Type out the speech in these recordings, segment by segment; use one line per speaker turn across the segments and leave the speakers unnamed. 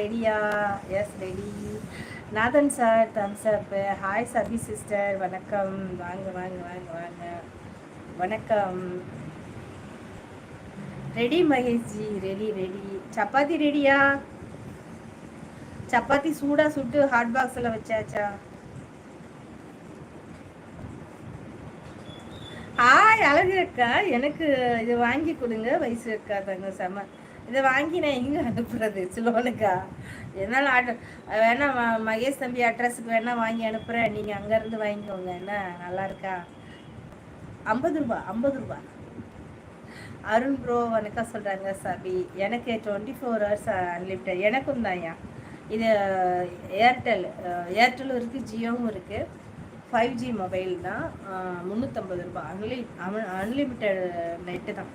ரெடியா? Yes ready Nathan sir thumbs up hi Sabi sister வணக்கம். வாங்க வாங்க வாங்க வாங்க. வணக்கம். Ready Maheshji. Ready ready chapati ரெடியா சப்பாத்தி சூடா சுட்டு ஹாட் பாக்ஸில் வச்சாச்சா? ஹாய் அழகு அக்கா. எனக்கு இது வாங்கி கொடுங்க. வயசு அக்கா தாங்க. செம. இதை வாங்கி நான் எங்கே அனுப்புறது? சிலோனுக்கா என்னால் ஆட்ரு வேணா மகேஷ் தம்பி அட்ரஸுக்கு வேணா வாங்கி அனுப்புகிறேன் நீங்கள் அங்கேருந்து வாங்கிக்கோங்க. என்ன? நல்லா இருக்கா? ஐம்பது ரூபா ஐம்பது ரூபா. அருண் ப்ரோ வணக்கம் சொல்கிறாங்க சபி. எனக்கு டுவெண்ட்டி ஃபோர் ஹவர்ஸ் அன்லிமிட்டட் எனக்கும் தான்யா இது ஏர்டெல் ஏர்டெல்லும் இருக்குது ஜியோவும் இருக்குது ஃபைவ் ஜி மொபைல் தான். முந்நூற்றம்பது ரூபாய் அன்லி அன்லிமிட்டெட் நெட்டு தான்.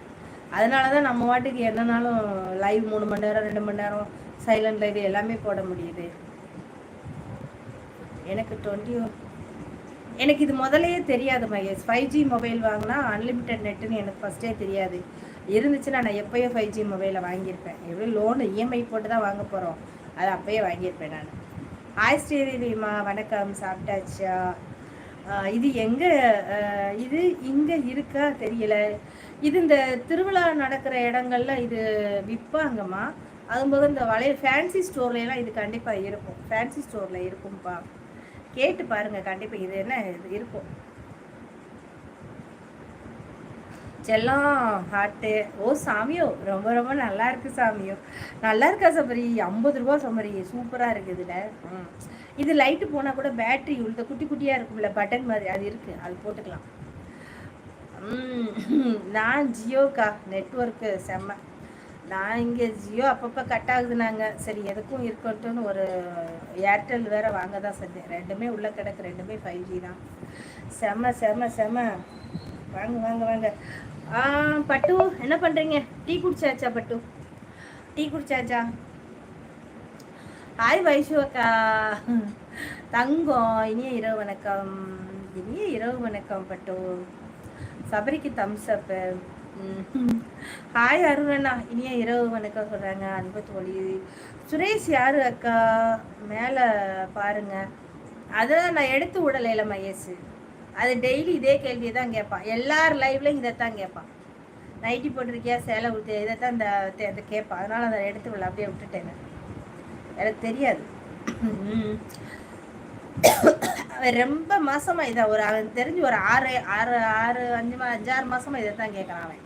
அதனால தான் நம்ம வாட்டுக்கு என்னனாலும் லைவ் மூணு மணி நேரம் ரெண்டு மணி நேரம் சைலண்ட் லைவ் எல்லாமே போட முடியுது. எனக்கு டுவெண்ட்டி எனக்கு இது முதல்லயே தெரியாது மகேஷ். ஃபைவ் ஜி மொபைல் வாங்கினா அன்லிமிட்டெட் நெட்டுன்னு எனக்கு ஃபஸ்ட்டே தெரியாது. இருந்துச்சுன்னா நான் எப்போயோ ஃபைவ் ஜி மொபைலை வாங்கியிருப்பேன். எப்படி லோனு இஎம்ஐ போட்டு தான் வாங்க போகிறோம் அது அப்போயே வாங்கியிருப்பேன் நான். ஹாய் ஸ்ரீதேவிமா வணக்கம். சாப்பிட்டாச்சா? இது எங்கே இது இங்கே இருக்கா? தெரியல. இது இந்த திருவிழா நடக்கிற இடங்கள்ல இது விற்பாங்கம்மா அதுபோக இந்த வளையல் ஃபேன்சி ஸ்டோர்லாம் இது கண்டிப்பாக இருக்கும். ஃபேன்சி ஸ்டோரில் இருக்கும்ப்பா கேட்டு பாருங்க கண்டிப்பாக இது என்ன இது இருக்கும். செல்லம் ஹாட்டு ஓ சாமியோ ரொம்ப ரொம்ப நல்லா இருக்கு சாமியோ. நல்லா இருக்கா சபரி? ஐம்பது ரூபா சபரி. சூப்பராக இருக்குது இதில். ம். இது லைட்டு போனால் கூட பேட்ரி உள்ள குட்டி குட்டியாக இருக்கும்ல பட்டன் மாதிரி. அது இருக்குது அது போட்டுக்கலாம். நான் ஜியோக்கா. நெட்ஒர்க்கு செம்ம. நான் இங்கே ஜியோ அப்பப்போ கட் ஆகுது நாங்கள் சரி எதுக்கும் இருக்கட்டும்னு ஒரு ஏர்டெல் வேற வாங்க தான் செஞ்சேன். ரெண்டுமே உள்ளே கிடக்கு. ரெண்டுமே ஃபைவ் ஜி தான். செம்ம செம்ம செம்ம. வாங்க வாங்க வாங்க. பட்டு என்ன பண்ணுறீங்க டீ குடிச்சாச்சா பட்டு? டீ குடிச்சாச்சா? ஹாய் வைஷு அக்கா. தங்கம் இனிய இரவு வணக்கம். இனிய இரவு வணக்கம் பட்டு. சபரிக்கு தம்ஸ் அப் ஹாய் அருணண்ணா. இனிய இரவு வணக்கம் சொல்கிறாங்க அன்பு தோழி. சுரேஷ் யாரு அக்கா? மேலே பாருங்க. அதை நான் எடுத்து விடலைல மகேஷ். அது டெய்லி இதே கேள்வியை தான் கேட்பான் எல்லார் லைவ்லையும் இதை தான் கேட்பான் நைட்டி போட்டிருக்கியா? சேலை ஊற்றி இதை தான் இந்த அதை கேட்பான் அதனால் அதை எடுத்து விடல. அப்படியே விட்டுட்டேன் எனக்கு தெரியாது. அவன் ரொம்ப மாசமா இதை ஒரு அவன் தெரிஞ்சு ஒரு ஆறு ஆறு ஆறு அஞ்சு மா அஞ்சாறு மாசமா இதை தான் கேட்குறான் அவன்.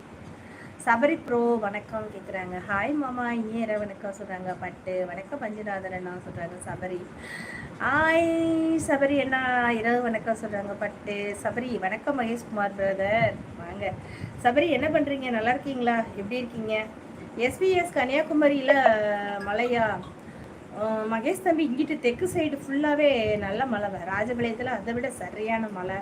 சபரி ப்ரோ வணக்கம் கேட்குறாங்க ஹாய் மாமா இனிய வணக்கம் சொல்கிறாங்க பட்டு வணக்கம் பஞ்சநாதன் அண்ணா சொல்கிறாங்க சபரி. ஹாய் சபரி அண்ணா இரவு வணக்கம் சொல்கிறாங்க பட்டு சபரி வணக்கம் மகேஷ்குமார் பிரதர் வாங்க. சபரி என்ன பண்ணுறீங்க நல்லா இருக்கீங்களா? எப்படி இருக்கீங்க? எஸ்பிஎஸ் கன்னியாகுமரியில் மலையா? மகேஷ் தம்பி இங்கிட்டு தெற்கு சைடு ஃபுல்லாகவே நல்ல மழை தான். ராஜபாளையத்தில் அதை விட சரியான மழை.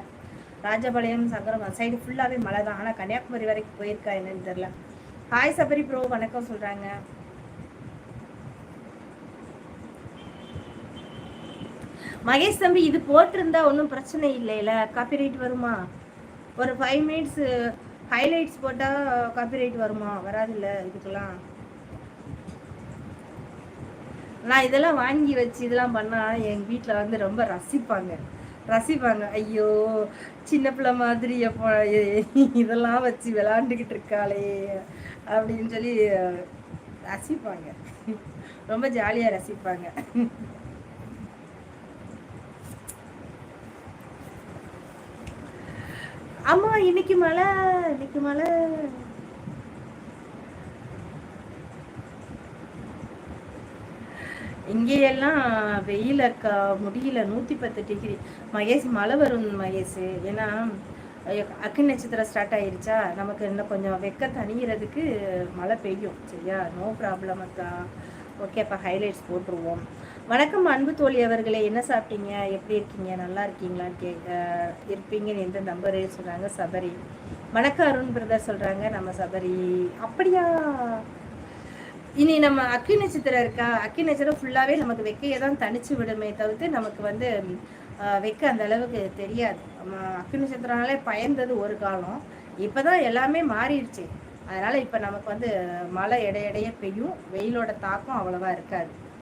ராஜபாளையம் சங்கரம் சைடு ஃபுல்லாகவே மழை தான். ஆனால் கன்னியாகுமரி வரைக்கும் போயிருக்கா என்னன்னு தெரில ஹாய் சபரி ப்ரோ வணக்கம் சொல்கிறாங்க மகேஷ் தம்பி இது போட்டிருந்தா ஒன்றும் பிரச்சனை இல்லைல்ல காப்பிரைட் வருமா? ஒரு ஃபைவ் மினிட்ஸ் ஹைலைட்ஸ் போட்டால் காப்பிரைட் வருமா? வராதுல்ல இதுக்கெல்லாம். நான் இதெல்லாம் வாங்கி வச்சு இதெல்லாம் பண்ணால் எங்கள் வீட்டில் வந்து ரொம்ப ரசிப்பாங்க. ரசிப்பாங்க. ஐயோ சின்ன பிள்ளை மாதிரி எப்போ இதெல்லாம் வச்சு விளாண்டுக்கிட்டு இருக்காளே அப்படின்னு சொல்லி ரசிப்பாங்க. ரொம்ப ஜாலியாக ரசிப்பாங்க. அம்மா இன்னைக்கு மழை இன்னைக்கு மழை. இங்கேயெல்லாம் வெயில் இருக்க முடியல நூற்றி பத்து டிகிரி. மகேஷ் மழை வரும் மகேஷ். ஏன்னா ஐயோ, அக்கு நட்சத்திரம் ஸ்டார்ட் ஆயிருச்சா? நமக்கு இன்னும் கொஞ்சம் வெக்க தணிகிறதுக்கு மழை பெய்யும். சரியா? நோ ப்ராப்ளம் அக்கா. அப்போ ஹைலைட்ஸ் போட்டுருவோம். வணக்கம் அன்பு தோழி அவர்களே. என்ன சாப்பிட்டீங்க? எப்படி இருக்கீங்க? நல்லா இருக்கீங்களான்னு கே இருப்பீங்கன்னு எந்த நம்பரு சொல்கிறாங்க சபரி. வணக்கம் அருண் பிரதர் சொல்கிறாங்க நம்ம சபரி. அப்படியா? இனி நம்ம அக்கி நட்சத்திரம் இருக்கா? அக்கி நட்சத்திரம் ஃபுல்லாகவே நமக்கு வெக்கையை தான் தனிச்சு விடுமே தவிர்த்து நமக்கு வந்து வெக்க அந்த அளவுக்கு தெரியாது. நம்ம அக்கி நட்சத்திரனாலே பயந்தது ஒரு காலம். இப்போ தான் எல்லாமே மாறிடுச்சு. அதனால் இப்போ நமக்கு வந்து மழை இடையிடையே பெய்யும். வெயிலோட தாக்கம் அவ்வளோவா இருக்காது.